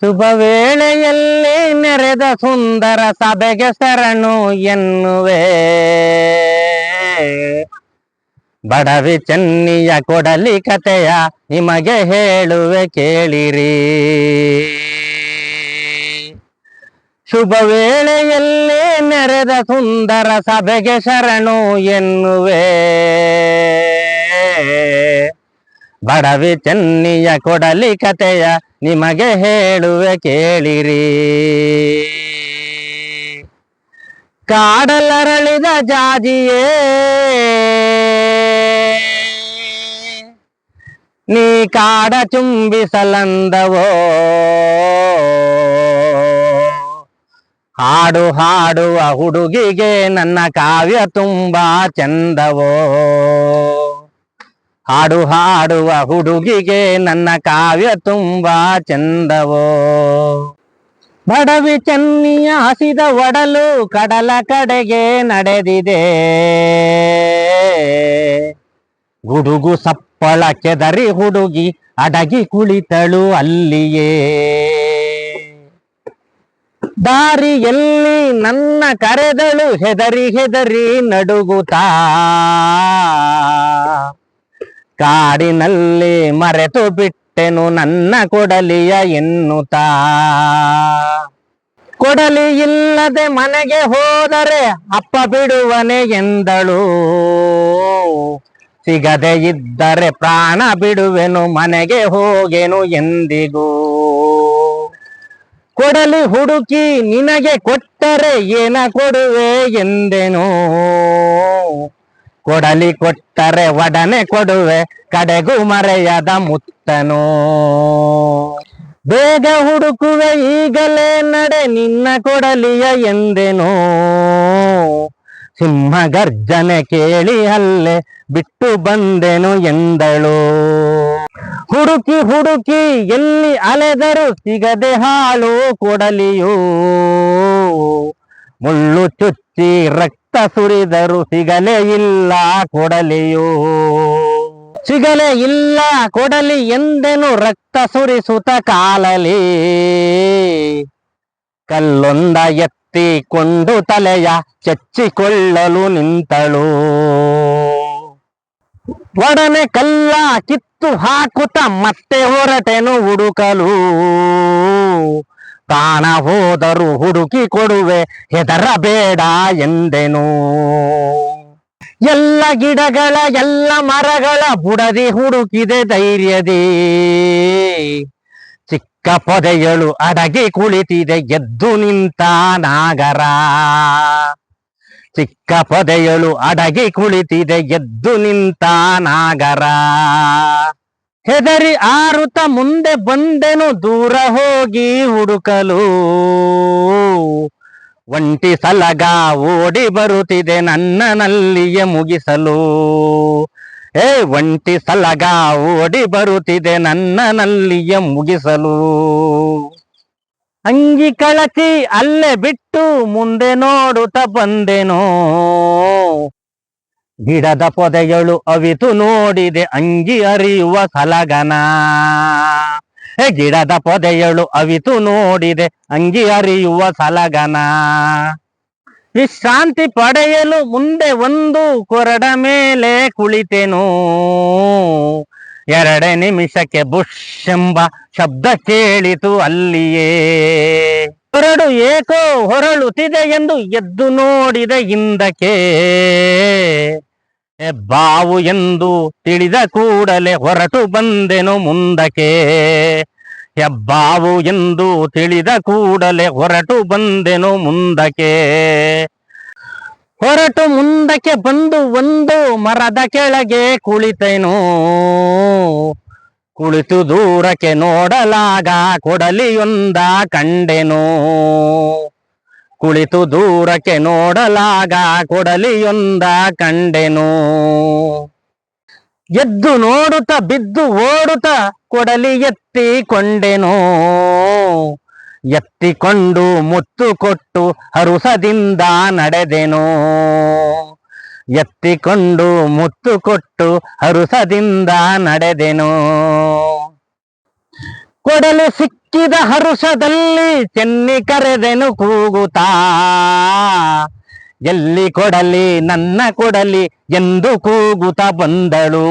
ಶುಭ ವೇಳೆಯಲ್ಲಿ ನೆರೆದ ಸುಂದರ ಸಭೆಗೆ ಶರಣು ಎನ್ನುವೆ. ಬಡವಿ ಚೆನ್ನಿಯ ಕೊಡಲಿ ಕತೆಯ ನಿಮಗೆ ಹೇಳುವೆ ಕೇಳಿರಿ. ಶುಭ ವೇಳೆಯಲ್ಲೇ ನೆರೆದ ಸುಂದರ ಸಭೆಗೆ ಶರಣು ಎನ್ನುವೆ. ಬಡವಿ ಚೆನ್ನಿಯ ಕೊಡಲಿ ಕತೆಯ ನಿಮಗೆ ಹೇಳುವೆ ಕೇಳಿರಿ. ಕಾಡಲರಳಿದ ಜಾಜಿಯೇ, ನೀ ಕಾಡ ಚುಂಬಿಸಲಂದವೋ? ಹಾಡು ಹಾಡುವ ಹುಡುಗಿಗೆ ನನ್ನ ಕಾವ್ಯ ತುಂಬಾ ಚಂದವೋ. ಹಾಡು ಹಾಡುವ ಹುಡುಗಿಗೆ ನನ್ನ ಕಾವ್ಯ ತುಂಬಾ ಚಂದವೋ. ಬಡವಿ ಚನ್ನಿಯ ಹಸಿದ ಒಡಲು ಕಡಲ ಕಡೆಗೆ ನಡೆದಿದೆ. ಗುಡುಗು ಸಪ್ಪಳ ಕೆದರಿ ಹುಡುಗಿ ಅಡಗಿ ಕುಳಿತಳು ಅಲ್ಲಿಯೇ. ದಾರಿಯಲ್ಲಿ ನನ್ನ ಕರೆದಳು ಹೆದರಿ ಹೆದರಿ ನಡುಗುತ್ತಾ? ಕಾಡಿನಲ್ಲಿ ಮರೆತು ಬಿಟ್ಟೆನು ನನ್ನ ಕೊಡಲಿಯ ಎನ್ನುತ್ತಾ? ಕೊಡಲಿ ಇಲ್ಲದೆ ಮನೆಗೆ ಹೋದರೆ ಅಪ್ಪ ಬಿಡುವನೆ ಎಂದಳು. ಸಿಗದೆ ಇದ್ದರೆ ಪ್ರಾಣ ಬಿಡುವೆನು ಮನೆಗೆ ಹೋಗೆನು ಎಂದಿಗೂ? ಕೊಡಲಿ ಹುಡುಕಿ ನಿನಗೆ ಕೊಟ್ಟರೆ ಏನ ಕೊಡುವೆ ಎಂದೆನು. ಕೊಡಲಿ ಕೊಟ್ಟರೆ ಒಡನೆ ಕೊಡುವೆ, ಕಡೆಗೂ ಮರೆಯದ ಮುತ್ತನು. ಬೇಗ ಹುಡುಕುವೆ, ಈಗಲೇ ನಡೆ ನಿನ್ನ ಕೊಡಲಿಯ ಎಂದೆನು. ಸಿಂಹ ಗರ್ಜನೆ ಕೇಳಿ ಅಲ್ಲೇ ಬಿಟ್ಟು ಬಂದೆನು ಎಂದಳು. ಹುಡುಕಿ ಹುಡುಕಿ ಎಲ್ಲಿ ಅಲೆದರು ಸಿಗದೆ ಹಾಲು ಕೊಡಲಿಯೋ? ಮುಳ್ಳು ಚುಚ್ಚಿ ರಕ್ತ ಸುರಿದರು ಸಿಗಲೇ ಇಲ್ಲ ಕೊಡಲಿಯೋ? ಸಿಗಲೇ ಇಲ್ಲ ಕೊಡಲಿ ಎಂದೆನು ರಕ್ತ ಸುರಿಸುತ್ತ ಕಾಲಲಿ? ಕಲ್ಲೊಂದ ಎತ್ತಿಕೊಂಡು ತಲೆಯ ಚಚ್ಚಿಕೊಳ್ಳಲು ನಿಂತಳು? ಒಡನೆ ಕಲ್ಲ ಕಿತ್ತು ಹಾಕುತ್ತ ಮತ್ತೆ ಹೊರಟೆನು ಹುಡುಕಲು. ಪ್ರಾಣ ಹೋದರು ಹುಡುಕಿ ಕೊಡುವೆ, ಹೆದರಬೇಡ ಎಂದೆನು. ಎಲ್ಲ ಗಿಡಗಳ, ಎಲ್ಲ ಮರಗಳ ಬುಡದಿ ಹುಡುಕಿದೆ ಧೈರ್ಯದಿ. ಚಿಕ್ಕ ಪೊದೆಯಳು ಅಡಗಿ ಕುಳಿತಿದೆ, ಎದ್ದು ನಿಂತ ನಾಗರ. ಚಿಕ್ಕ ಪೊದೆಯಳು ಅಡಗಿ ಕುಳಿತಿದೆ, ಎದ್ದು ನಿಂತ ನಾಗರ. ಹೆದರಿ ಆರುತ ಮುಂದೆ ಬಂದೆನು ದೂರ ಹೋಗಿ ಹುಡುಕಲು. ಒಂಟಿ ಸಲಗ ಓಡಿ ಬರುತ್ತಿದೆ ನನ್ನನಲ್ಲಿಯೇ ಮುಗಿಸಲು. ಏ, ಒಂಟಿ ಸಲಗ ಓಡಿ ಬರುತ್ತಿದೆ ನನ್ನನಲ್ಲಿಯೇ ಮುಗಿಸಲು. ಅಂಗಿ ಕಳಚಿ ಅಲ್ಲೇ ಬಿಟ್ಟು ಮುಂದೆ ನೋಡುತ್ತ ಬಂದೆನೋ. ಗಿಡದ ಪೊದೆಗಳು ಅವಿತು ನೋಡಿದೆ ಅಂಗಿ ಅರಿಯುವ ಸಲಗನ. ಏ, ಗಿಡದ ಪೊದೆಗಳು ಅವಿತು ನೋಡಿದೆ ಅಂಗಿ ಅರಿಯುವ ಸಲಗನ. ವಿಶ್ರಾಂತಿ ಪಡೆಯಲು ಮುಂದೆ ಒಂದು ಕೊರಡ ಮೇಲೆ ಕುಳಿತೆನು. ಎರಡೇ ನಿಮಿಷಕ್ಕೆ ಬುಷ್ ಎಂಬ ಶಬ್ದ ಕೇಳಿತು ಅಲ್ಲಿಯೇ. ಹೊರಡು ಏಕೋ ಹೊರಳುತ್ತಿದೆ ಎಂದು ಎದ್ದು ನೋಡಿದೆ ಹಿಂದಕ್ಕೆ. ಬಾವು ಎಂದು ತಿಳಿದ ಕೂಡಲೇ ಹೊರಟು ಬಂದೆನು ಮುಂದಕ್ಕೆ. ಹೆಬ್ಬಾವು ಎಂದು ತಿಳಿದ ಕೂಡಲೇ ಹೊರಟು ಬಂದೆನು ಮುಂದಕ್ಕೆ. ಹೊರಟು ಮುಂದಕ್ಕೆ ಬಂದು ಒಂದು ಮರದ ಕೆಳಗೆ ಕುಳಿತೇನು. ಕುಳಿತು ದೂರಕ್ಕೆ ನೋಡಲಾಗ ಕೊಡಲಿಯೊಂದ ಕಂಡೆನು. ಕುಳಿತು ದೂರಕ್ಕೆ ನೋಡಲಾಗ ಕೊಡಲಿಯೊಂದ ಕಂಡೆನು. ಎದ್ದು ನೋಡುತ್ತ ಬಿದ್ದು ಓಡುತ್ತ ಕೊಡಲಿ ಎತ್ತಿಕೊಂಡೆನು. ಎತ್ತಿಕೊಂಡು ಮುತ್ತು ಕೊಟ್ಟು ಹರುಸದಿಂದ ನಡೆದೆನು. ಎತ್ತಿಕೊಂಡು ಮುತ್ತು ಕೊಟ್ಟು ಹರುಸದಿಂದ ನಡೆದೆನು. ಕೊಡಲು ಸಿಕ್ಕಿದ ಹರುಷದಲ್ಲಿ ಚೆನ್ನಿ ಕರೆದೆನು ಕೂಗುತ್ತಾ. ಎಲ್ಲಿ ಕೊಡಲಿ ನನ್ನ ಕೊಡಲಿ ಎಂದು ಕೂಗುತ್ತಾ ಬಂದಳು.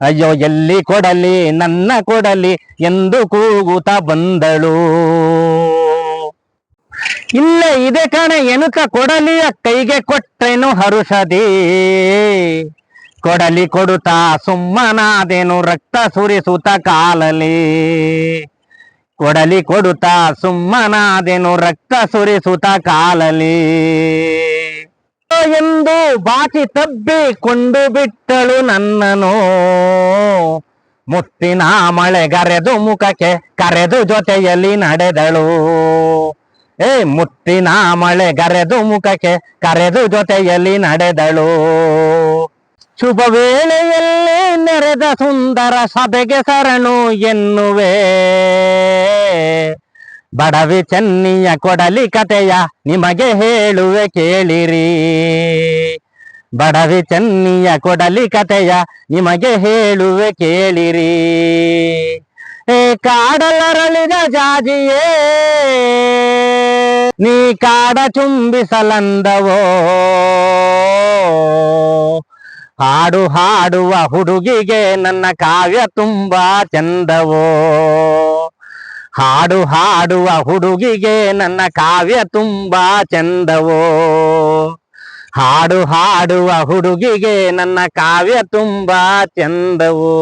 ಅಯ್ಯೋ ಎಲ್ಲಿ ಕೊಡಲಿ, ನನ್ನ ಕೊಡಲಿ ಎಂದು ಕೂಗುತ್ತಾ ಬಂದಳು. ಇಲ್ಲೇ ಇದೆ ಕಣ ಎನುಕ ಆ ಕೈಗೆ ಕೊಟ್ಟೆನು ಹರುಷದಿ. ಕೊಡಲಿ ಕೊಡುತ್ತಾ ಸುಮ್ಮನಾದೇನು, ರಕ್ತ ಸುರಿಸುತ್ತ ಕಾಲಲಿ. ಕೊಡಲಿ ಕೊಡುತ್ತಾ ಸುಮ್ಮನಾದೇನು, ರಕ್ತ ಸುರಿಸುತ್ತ ಕಾಲಲಿ. ಎಂದು ಬಾಕಿ ತಬ್ಬಿಕೊಂಡು ಬಿಟ್ಟಳು ನನ್ನನು ಮುತ್ತಿನ ಮಳೆಗರೆದು ಮುಖಕ್ಕೆ, ಕರೆದು ಜೊತೆಯಲ್ಲಿ ನಡೆದಳು. ಏ, ಮುತ್ತಿನ ಮಳೆಗರೆದು ಮುಖಕ್ಕೆ, ಕರೆದು ಜೊತೆಯಲ್ಲಿ ನಡೆದಳು. ಶುಭ ವೇಳೆಯಲ್ಲಿ ನೆರೆದ ಸುಂದರ ಸಭೆಗೆ ಸರಣು ಎನ್ನುವೆ. ಬಡವಿ ಚೆನ್ನಿಯ ಕೊಡಲಿ ಕತೆಯ ನಿಮಗೆ ಹೇಳುವೆ ಕೇಳಿರಿ. ಬಡವಿ ಚೆನ್ನಿಯ ಕೊಡಲಿ ಕತೆಯ ನಿಮಗೆ ಹೇಳುವೆ ಕೇಳಿರಿ. ಏ ಕಾಡಲರಳಿದ ಜಾಜಿಯೇ, ನೀ ಕಾಡ ಚುಂಬಿಸಲಂದವೋ ಹಾಡು ಹಾಡುವ ಹುಡುಗಿಗೆ ನನ್ನ ಕಾವ್ಯ ತುಂಬಾ ಚಂದವೋ? ಹಾಡು ಹಾಡುವ ಹುಡುಗಿಗೆ ನನ್ನ ಕಾವ್ಯ ತುಂಬಾ ಚಂದವೋ. ಹಾಡು ಹಾಡುವ ಹುಡುಗಿಗೆ ನನ್ನ ಕಾವ್ಯ ತುಂಬಾ ಚಂದವೋ.